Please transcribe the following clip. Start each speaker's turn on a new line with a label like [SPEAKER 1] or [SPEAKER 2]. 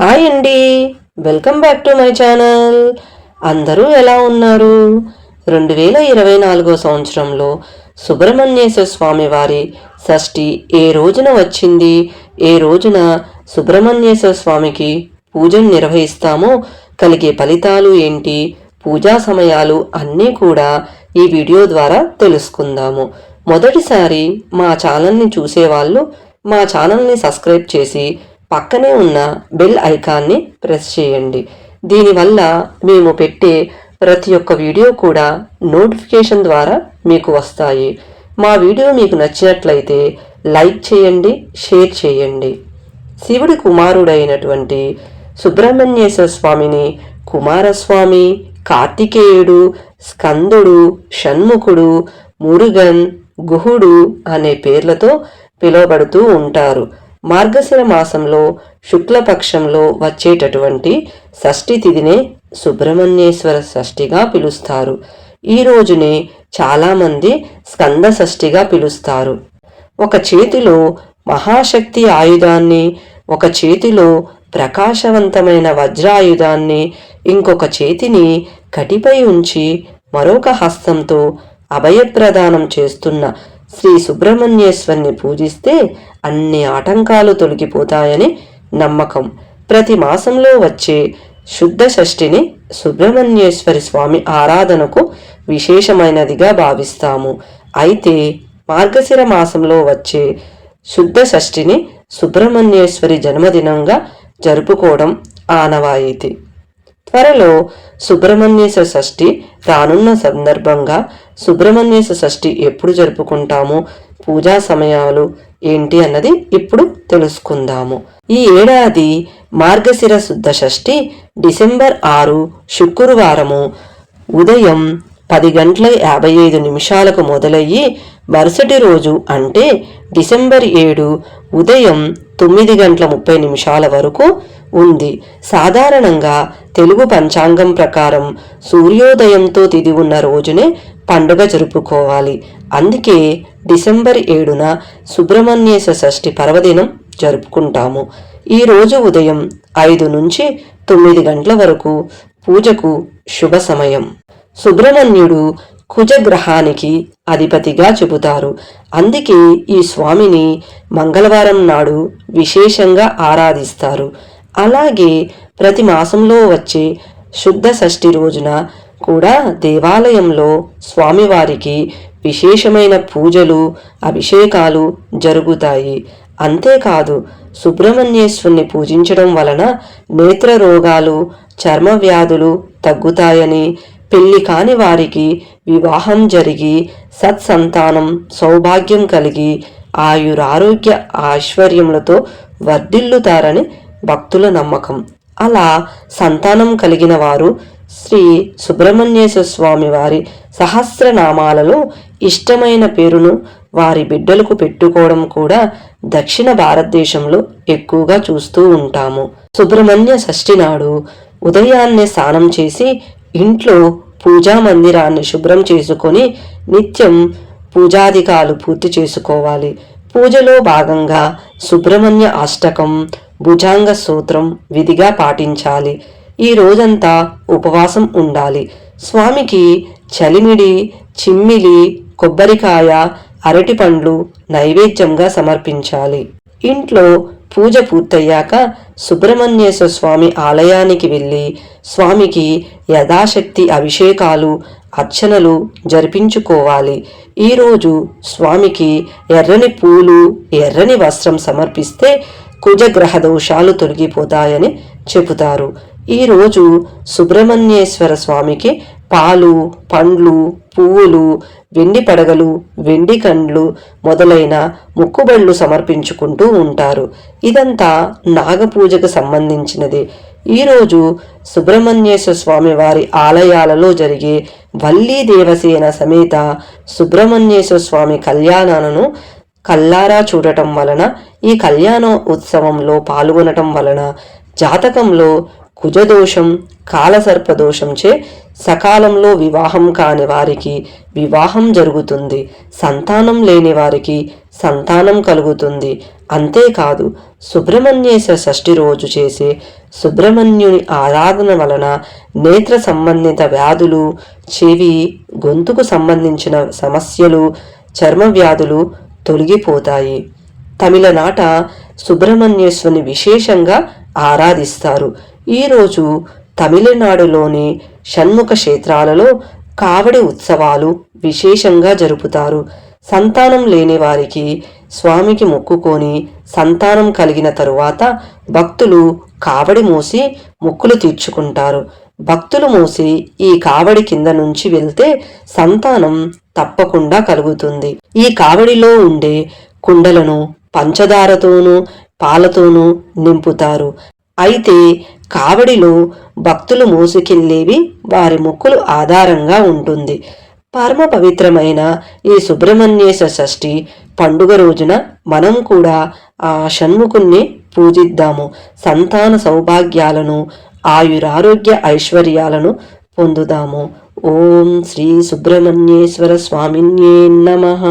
[SPEAKER 1] Hi అండి. Welcome back to my channel. అందరూ ఎలా ఉన్నారు? రెండు వేల ఇరవై నాలుగో సంవత్సరంలో సుబ్రహ్మణ్యేశ్వర స్వామి వారి షష్ఠి ఏ రోజున వచ్చింది? ఏ రోజున సుబ్రహ్మణ్యేశ్వర స్వామికి పూజను నిర్వహిస్తామో కలిగే ఫలితాలు ఏంటి? పూజా సమయాలు అన్నీ కూడా ఈ వీడియో ద్వారా తెలుసుకుందాము. మొదటిసారి మా ఛానల్ని చూసేవాళ్ళు మా ఛానల్ని సబ్స్క్రైబ్ చేసి పక్కనే ఉన్న బెల్ ఐకాన్ని ప్రెస్ చేయండి. దీనివల్ల మేము పెట్టే ప్రతి ఒక్క వీడియో కూడా నోటిఫికేషన్ ద్వారా మీకు వస్తాయి. మా వీడియో మీకు నచ్చినట్లయితే లైక్ చేయండి షేర్ చేయండి. శివుడి కుమారుడైనటువంటి సుబ్రహ్మణ్యేశ్వర స్వామిని కుమారస్వామి కార్తికేయుడు స్కందుడు షణ్ముఖుడు మురుగన్ గుహుడు అనే పేర్లతో పిలువబడుతూ ఉంటారు. మార్గశిర మాసంలో శుక్లపక్షంలో వచ్చేటటువంటి షష్ఠి తిథినే సుబ్రహ్మణ్యేశ్వర షష్ఠిగా పిలుస్తారు. ఈ రోజునే చాలామంది స్కంద షష్ఠిగా పిలుస్తారు. ఒక చేతిలో మహాశక్తి ఆయుధాన్ని ఒక చేతిలో ప్రకాశవంతమైన వజ్రాయుధాన్ని ఇంకొక చేతిని కటిపై ఉంచి మరొక హస్తంతో అభయప్రదానం చేస్తున్న శ్రీ సుబ్రహ్మణ్యేశ్వరిని పూజిస్తే అన్ని ఆటంకాలు తొలగిపోతాయని నమ్మకం. ప్రతి మాసంలో వచ్చే శుద్ధ షష్ఠిని సుబ్రహ్మణ్యేశ్వరి స్వామి ఆరాధనకు విశేషమైనదిగా భావిస్తాము. అయితే మార్గశిర మాసంలో వచ్చే శుద్ధ షష్ఠిని సుబ్రహ్మణ్యేశ్వరి జన్మదినంగా జరుపుకోవడం ఆనవాయితీ. త్వరలో సుబ్రహ్మణ్యేశ్వర షష్ఠి రానున్న సందర్భంగా సుబ్రహ్మణ్యేశ్వర షష్ఠి ఎప్పుడు జరుపుకుంటాము? పూజా సమయాలు ఏంటి అన్నది ఇప్పుడు తెలుసుకుందాము. ఈ ఏడాది మార్గశిర శుద్ధ షష్ఠి డిసెంబర్ ఆరు శుక్రవారము ఉదయం పది గంటల యాభై ఐదు నిమిషాలకు మొదలయ్యి మరుసటి రోజు అంటే డిసెంబర్ ఏడు ఉదయం తొమ్మిది గంటల ముప్పై నిమిషాల వరకు ఉంది. సాధారణంగా తెలుగు పంచాంగం ప్రకారం సూర్యోదయంతో తిది ఉన్న రోజునే పండుగ జరుపుకోవాలి. అందుకే డిసెంబర్ ఏడున సుబ్రహ్మణ్యేశ్వర షష్ఠి పర్వదినం జరుపుకుంటాము. ఈ రోజు ఉదయం ఐదు నుంచి తొమ్మిది గంటల వరకు పూజకు శుభ సమయం. సుబ్రహ్మణ్యుడు కుజగ్రహానికి అధిపతిగా చెబుతారు. అందుకే ఈ స్వామిని మంగళవారం నాడు విశేషంగా ఆరాధిస్తారు. అలాగే ప్రతి మాసంలో వచ్చే శుద్ధ షష్ఠి రోజున కూడా దేవాలయంలో స్వామివారికి విశేషమైన పూజలు అభిషేకాలు జరుగుతాయి. అంతేకాదు సుబ్రహ్మణ్యేశ్వరుని పూజించడం వలన నేత్ర రోగాలు చర్మ వ్యాధులు తగ్గుతాయని పెళ్ళి కాని వారికి వివాహం జరిగి సత్సంతానం సౌభాగ్యం కలిగి ఆయురారోగ్య ఐశ్వర్యములతో వర్ధిల్లుతారని భక్తుల నమ్మకం. అలా సంతానం కలిగిన వారు శ్రీ సుబ్రహ్మణ్యేశ్వర స్వామి వారి సహస్రనామాలలో ఇష్టమైన పేరును వారి బిడ్డలకు పెట్టుకోవడం కూడా దక్షిణ భారతదేశంలో ఎక్కువగా చూస్తూ ఉంటాము. సుబ్రహ్మణ్య షష్ఠి నాడు ఉదయాన్నే స్నానం చేసి ఇంట్లో పూజా మందిరాన్ని శుభ్రం చేసుకొని నిత్యం పూజాధికాలు పూర్తి చేసుకోవాలి. పూజలో భాగంగా సుబ్రహ్మణ్య అష్టకం భుజాంగ సూత్రం విధిగా పాటించాలి. ఈ రోజంతా ఉపవాసం ఉండాలి. స్వామికి చలిమిడి చిమ్మిలి కొబ్బరికాయ అరటిపండ్లు నైవేద్యంగా సమర్పించాలి. ఇంట్లో పూజ పూర్తయ్యాక సుబ్రహ్మణ్యేశ్వర స్వామి ఆలయానికి వెళ్ళి స్వామికి యథాశక్తి అభిషేకాలు అర్చనలు జరిపించుకోవాలి. ఈరోజు స్వామికి ఎర్రని పూలు ఎర్రని వస్త్రం సమర్పిస్తే కుజగ్రహ దోషాలు తొలగిపోతాయని చెబుతారు. ఈరోజు సుబ్రహ్మణ్యేశ్వర స్వామికి పాలు పండ్లు పువ్వులు వెండి పడగలు వెండి కండ్లు మొదలైన ముక్కుబళ్ళు సమర్పించుకుంటూ ఉంటారు. ఇదంతా నాగపూజకు సంబంధించినది. ఈరోజు సుబ్రహ్మణ్యేశ్వర స్వామి వారి ఆలయాలలో జరిగే వల్లీ దేవసేన సమేత సుబ్రహ్మణ్యేశ్వర స్వామి కళ్యాణాలను కల్లారా చూడటం వలన ఈ కళ్యాణ ఉత్సవంలో పాల్గొనటం వలన జాతకంలో కుజదోషం కాలసర్పదోషంచే సకాలంలో వివాహం కాని వారికి వివాహం జరుగుతుంది. సంతానం లేని వారికి సంతానం కలుగుతుంది. అంతేకాదు సుబ్రహ్మణ్యేశ్వర షష్ఠి రోజు చేసే సుబ్రహ్మణ్యుని ఆరాధన వలన నేత్ర సంబంధిత వ్యాధులు చెవి గొంతుకు సంబంధించిన సమస్యలు చర్మ వ్యాధులు తొలగిపోతాయి. తమిళనాట సుబ్రహ్మణ్యేశ్వరుని విశేషంగా ఆరాధిస్తారు. ఈరోజు తమిళనాడులోని షణ్ముఖ క్షేత్రాలలో కావడి ఉత్సవాలు విశేషంగా జరుపుతారు. సంతానం లేని వారికి స్వామికి మొక్కుకొని సంతానం కలిగిన తరువాత భక్తులు కావడి మూసి మొక్కులు తీర్చుకుంటారు. భక్తులు మూసి ఈ కావడి కింద నుంచి వెళ్తే సంతానం తప్పకుండా కలుగుతుంది. ఈ కావడిలో ఉండే కుండలను పంచదారతోనూ పాలతోనూ నింపుతారు. అయితే కావడిలో భక్తులు మోసుకెళ్ళేవి వారి మొక్కులు ఆధారంగా ఉంటుంది. పరమ పవిత్రమైన ఈ సుబ్రహ్మణ్యేశ్వర షష్ఠి పండుగ రోజున మనం కూడా ఆ షణ్ముఖుణ్ణి పూజిద్దాము. సంతాన సౌభాగ్యాలను ఆయురారోగ్య ఐశ్వర్యాలను పొందుదాము. ఓం శ్రీ సుబ్రహ్మణ్యేశ్వర స్వామిన్యే నమః.